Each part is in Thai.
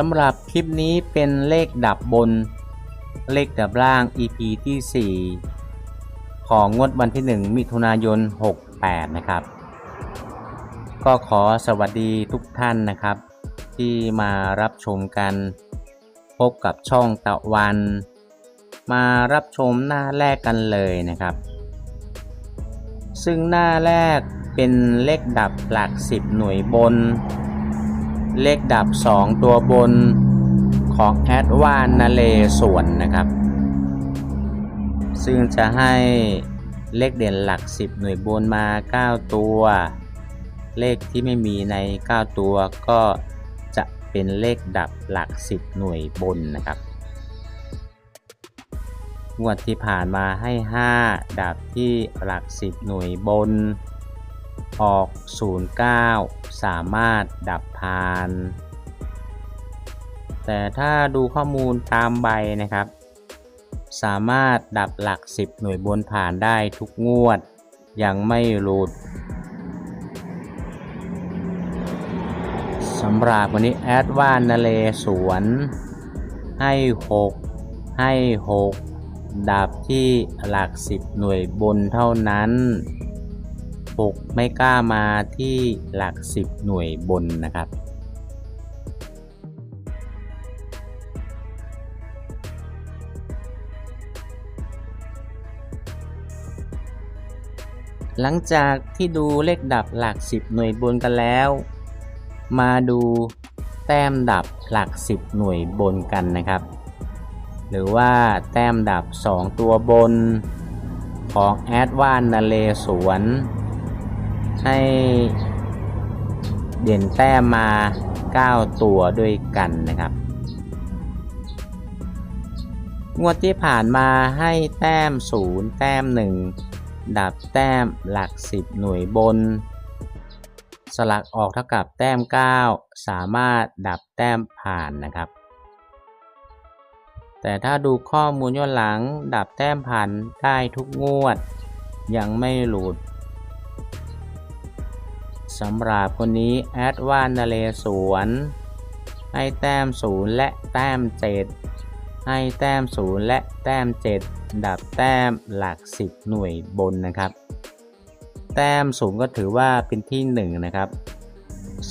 สำหรับคลิปนี้เป็นเลขดับบน เลขดับล่าง EP ที่ 4 ของงวดวันที่ 1 มิถุนายน 68 นะครับ ก็ขอสวัสดีทุกท่านนะครับ ที่มารับชมกัน พบกับช่องตะวัน มารับชมหน้าแรกกันเลยนะครับ ซึ่งหน้าแรกเป็นเลขดับหลัก 10 หน่วยบน เลขดับ 2 ตัวบนของแอดวานนาเลส่วนนะครับ ซึ่งจะให้เลขเด่นหลัก 10 หน่วยบนมา 9 ตัว เลขที่ไม่มีใน 9 ตัวก็จะเป็นเลขดับหลัก 10 หน่วยบนนะครับงวดที่ผ่านมาให้ 5 ดับที่หลัก 10 หน่วยบน ออก 09 สามารถดับพาน แต่ถ้าดูข้อมูลตามใบนะครับ สามารถดับหลัก 10 หน่วยบนผ่านได้ทุกงวด ยังไม่หลุดสำหรับวันนี้แอดวานนาเลสวน ให้ 6 ให้ 6 ดับที่หลัก 10 หน่วยบนเท่านั้น 6 ไม่กล้ามาที่หลัก 10 หน่วยบนนะครับ หลังจากที่ดูเลขดับหลัก 10 หน่วยบนกันแล้ว มาดูแต้มดับหลัก 10 หน่วยบนกันนะครับ หรือว่าแต้มดับ 2 ตัวบนของแอดวานนาเลสวน ให้เด่นแต้มมา 9 ตัวด้วยกันนะครับ งวดที่ผ่านมาให้แต้ม 0 แต้ม 1 ดับแต้มหลัก 10 หน่วยบน สลักออกเท่ากับแต้ม 9 สามารถดับแต้มผ่านนะครับ แต่ถ้าดูข้อมูลย้อนหลังดับแต้มผ่านได้ทุกงวด ยังไม่หลุด สำหรับคนนี้แอดวานนเลสวนให้แต้มศูนย์และแต้ม7ให้แต้มศูนย์และแต้ม7ดับแต้มหลัก10หน่วยบนนะครับ แต้ม0ก็ถือว่าเป็นที่1นะครับ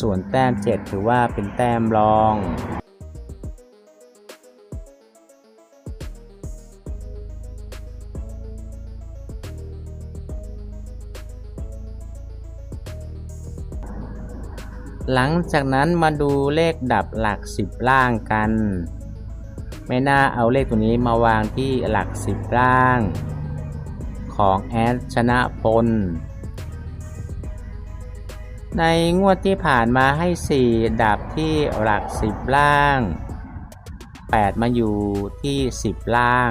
ส่วนแต้ม7ถือว่าเป็นแต้มรอง หลังจากนั้นมาดูเลขดับหลัก 10 ล่างกัน ไม่น่าเอาเลขตัวนี้มาวางที่หลัก 10 ล่าง ของแอดชนะพล ในงวดที่ผ่านมาให้ 4 ดับที่หลัก 10 ล่าง 8 มาอยู่ที่ 10 ล่าง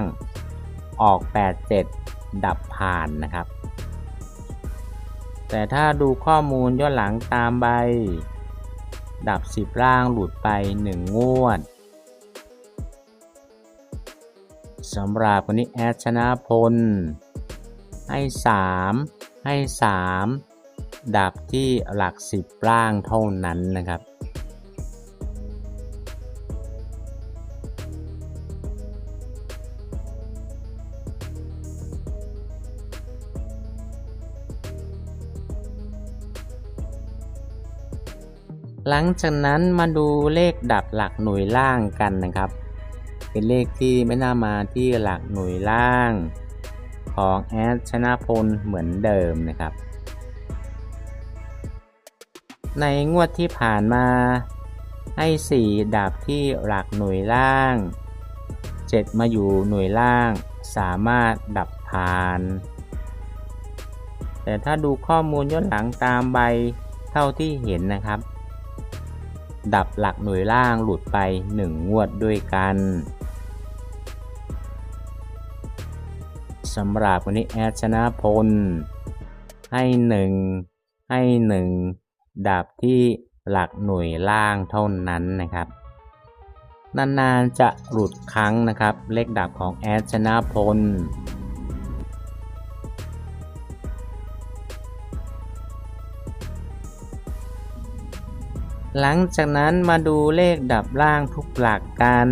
ออก 8 7 ดับผ่านนะครับ แต่ถ้าดูข้อมูลย้อนหลังตามใบ ดับ10ล่างหลุดไป 1 งวดสำหรับวันนี้แอดชนะพล ให้ 3 ให้ 3 ดับที่หลัก10ล่างเท่านั้นนะครับ หลังจากนั้นมาดูเลขดับหลักหน่วยล่างกันนะครับ เป็นเลขที่ไม่น่ามาที่หลักหน่วยล่าง ของแอดชนะพลเหมือนเดิมนะครับ ในงวดที่ผ่านมาให้ 4 ดับที่หลักหน่วยล่าง 7 มาอยู่หน่วยล่างสามารถดับผ่าน แต่ถ้าดูข้อมูลย้อนหลังตามใบเท่าที่เห็นนะครับ ดับหลักหน่วยล่างหลุดไป 1 งวดด้วยกันสำหรับวันนี้แอดชนะพล ให้ 1 ให้ 1 ดับที่หลักหน่วยล่างเท่านั้นนะครับนานๆจะหลุดครั้งนะครับ เลขดับของแอดชนะพล หลังจากนั้นมาดูเลขดับล่างทุกหลักกัน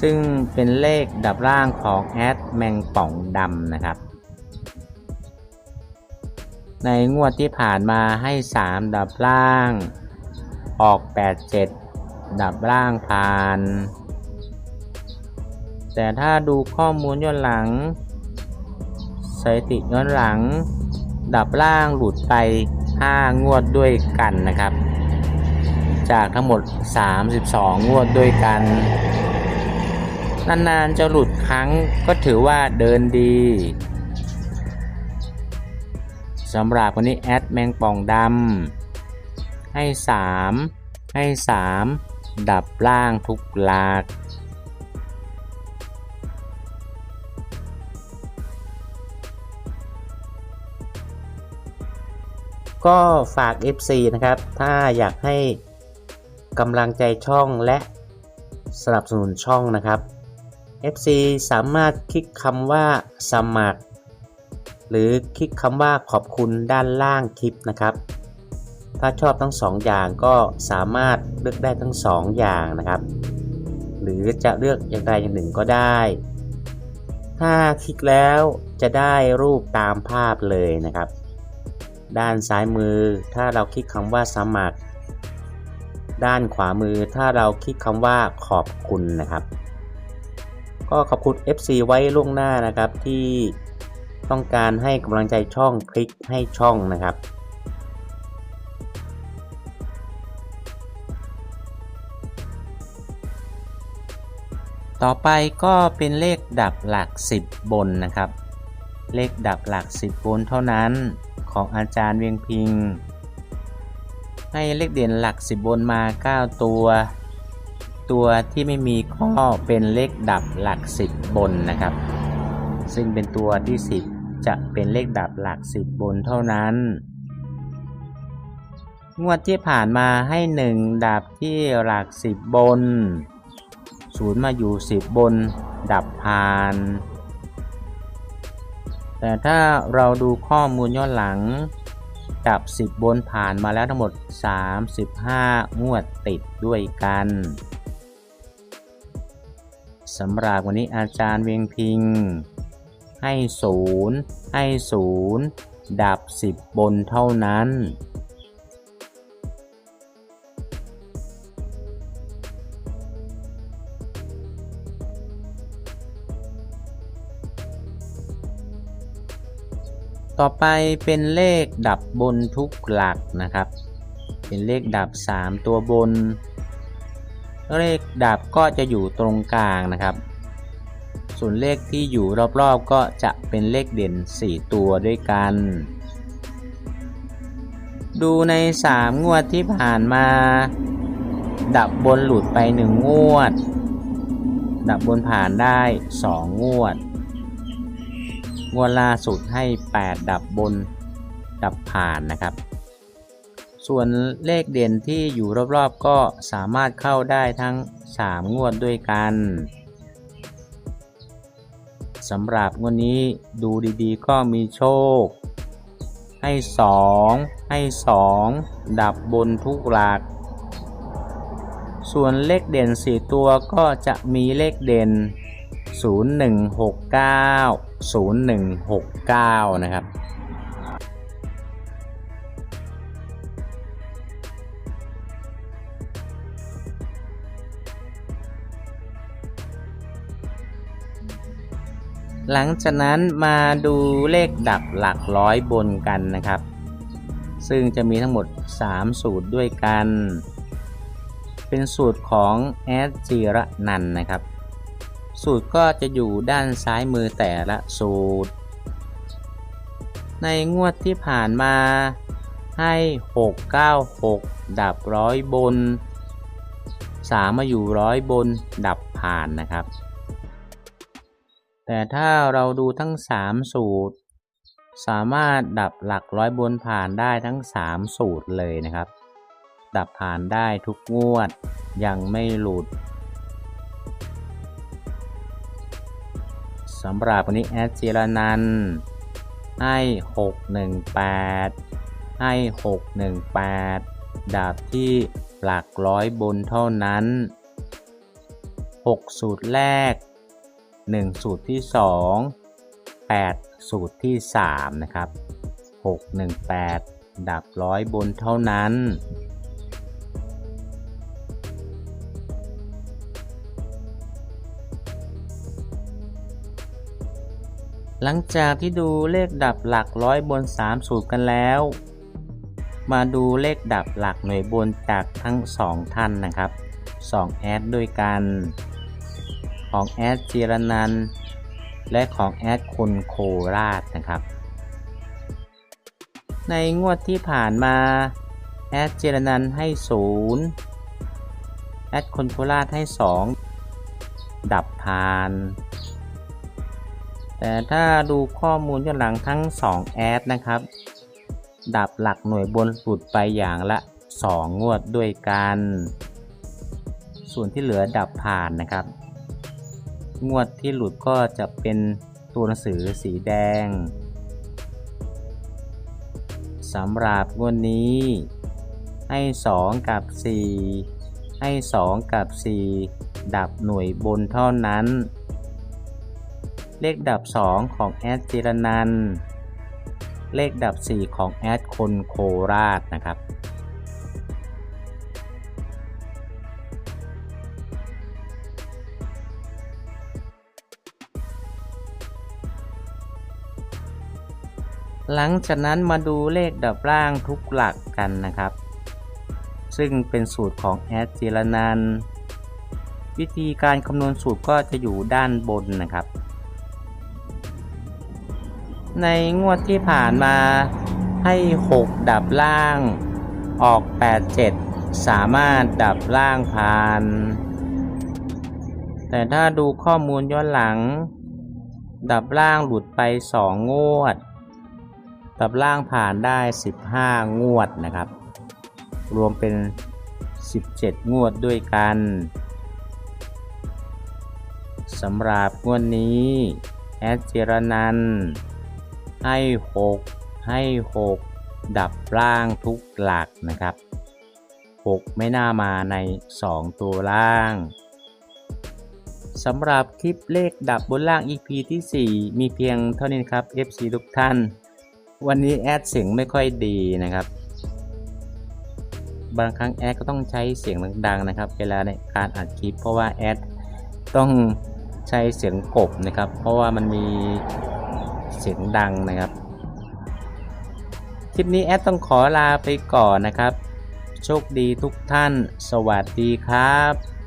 ซึ่งเป็นเลขดับล่างของแอดแมงป่องดำนะครับ ในงวดที่ผ่านมาให้ 3 ดับล่าง ออก 87 ดับล่างผ่าน แต่ถ้าดูข้อมูลย้อนหลังสถิติย้อนหลัง ดับล่างหลุดไป 5 งวดด้วยกันนะครับ จากทั้งหมด 32 งวดด้วยกัน นานๆจะหลุดครั้งก็ถือว่าเดินดีสำหรับวันนี้แอดแมงป่องดำให้ 3 ให้ 3 ดับล่างทุกหลักก็ฝาก FC นะครับ ถ้าอยากให้ กำลังใจช่องและสนับสนุนช่องนะครับ FC สามารถคลิกคำว่าสมัคร หรือคลิกคำว่าขอบคุณด้านล่างคลิปนะครับ ถ้าชอบทั้งสองอย่างก็สามารถเลือกได้ทั้งสองอย่างนะครับ หรือจะเลือกอย่างใดอย่างหนึ่งก็ได้ ถ้าคลิกแล้วจะได้รูปตามภาพเลยนะครับ ด้านซ้ายมือถ้าเราคลิกคำว่าสมัคร ด้านขวามือถ้าเราคลิกคำว่าขอบคุณนะครับ ก็ขอบคุณ FC ไว้ล่วงหน้านะครับที่ต้องการให้กำลังใจช่องคลิกให้ช่องนะครับ ต่อไปก็เป็นเลขดับหลัก 10 บนนะครับ เลขดับหลัก 10 บนเท่านั้นของอาจารย์เวียงพิง ให้เลขเด่นหลัก 10 บนมา 9 ตัว ตัวที่ไม่มีก็เป็นเลขดับหลัก 10 บนนะครับ ซึ่งเป็นตัวที่ 10 จะเป็นเลขดับหลัก 10 บนเท่านั้น งวดที่ผ่านมาให้ 1 ดับที่หลัก 10 บน ศูนย์มาอยู่ 10 บน ดับผ่าน แต่ถ้าเราดูข้อมูลย้อนหลัง ดับ 10 บนผ่านมาแล้วทั้งหมด 35 งวดติดด้วยกันสำหรับวันนี้อาจารย์เวียงพิง ให้ศูนย์ให้ศูนย์ดับ 10 บนเท่านั้น ต่อไปเป็นเลขดับบนทุกหลักนะครับ เป็นเลขดับ 3 ตัวบน เลขดับก็จะอยู่ตรงกลางนะครับ ส่วนเลขที่อยู่รอบๆก็จะเป็นเลขเด่น 4 ตัวด้วยกัน ดูใน 3 งวดที่ผ่านมา ดับบนหลุดไป 1 งวด ดับบนผ่านได้ 2 งวด งวดล่าสุดให้ 8 ดับบนดับผ่านนะครับ ส่วนเลขเด่นที่อยู่รอบๆก็สามารถเข้าได้ทั้ง 3 งวดด้วยกันสำหรับงวดนี้ดูดีๆ ก็มีโชค ให้ 2 ให้ 2 ดับบนทุกหลัก ส่วนเลขเด่น 4 ตัวก็จะมีเลขเด่น 0169 0169 นะครับหลังจากนั้นมาดูเลขดับหลักร้อยบนกันนะครับ ซึ่งจะมีทั้งหมด 3 สูตรด้วยกัน เป็นสูตรของแอดจีระนันนะครับ สูตรก็จะอยู่ด้านซ้ายมือแต่ละสูตร ในงวดที่ผ่านมาให้ 696 ดับร้อยบน 3 มาอยู่ร้อยบนดับผ่านนะครับ แต่ถ้าเราดูทั้ง 3 สูตร สามารถดับหลักร้อยบนผ่านได้ทั้ง 3 สูตรเลยนะครับ ดับผ่านได้ทุกงวดยังไม่หลุด สำหรับวันนี้แอดจิรนันให้618 ให้ 618 ดาบที่หลักร้อยบนเท่านั้น 6 สูตรแรก 1 สูตรที่ 2 8 สูตรที่ 3 นะครับ 6 1 8 ดับร้อยบนเท่านั้น หลังจากที่ดูเลขดับหลักร้อยบน 3 สูตรกันแล้ว มาดูเลขดับหลักหน่วยบนจากทั้ง 2 ท่านนะครับ 2 แอดด้วยกัน ของแอดจีรนันและของแอดคุนโคราชนะครับ ในงวดที่ผ่านมาแอดเจรนันให้ 0 แอดคนโคราชให้ 2 ดับพาน แต่ถ้าดูข้อมูลย้อนหลังทั้ง 2 แอดนะครับ ดับหลักหน่วยบนหลุดไปอย่างละ 2 งวดด้วยกัน ส่วนที่เหลือดับผ่านนะครับ งวดที่หลุดก็จะเป็นตัวหนังสือสีแดงสำหรับงวดนี้ ให้ 2 กับ 4 ให้ 2 กับ 4 ดับหน่วยบนเท่านั้น เลขดับ 2 ของแอดจิรนันเลขดับ 4 ของแอดคนโคราชนะครับหลังจากนั้นมาดูเลขดับล่างทุกหลักกันนะครับ ซึ่งเป็นสูตรของแอดจิรนันวิธีการคำนวณสูตรก็จะอยู่ด้านบนนะครับ ในงวดที่ผ่านมาให้ 6 ดับล่าง ออก 87 สามารถดับล่างผ่าน แต่ถ้าดูข้อมูลย้อนหลัง ดับล่างหลุดไป 2 งวด ดับล่างผ่านได้ 15 งวดนะครับ รวมเป็น 17 งวดด้วยกันสำหรับงวดนี้ แอดเจรนันท ให้ 6 ให้ 6 ดับล่างทุกหลักนะครับ 6 ไม่น่ามาใน 2 ตัวล่างสำหรับคลิปเลขดับบนล่าง EP ที่ 4 มีเพียงเท่านี้ครับ FC ทุกท่าน วันนี้แอดเสียงไม่ค่อยดีนะครับ บางครั้งแอดก็ต้องใช้เสียงดังๆนะครับ เวลาในการอัดคลิป เพราะว่าแอดต้องใช้เสียงกบนะครับ เพราะว่ามันมี เสียงดังนะครับ คลิปนี้แอดต้องขอลาไปก่อนนะครับ โชคดีทุกท่าน สวัสดีครับ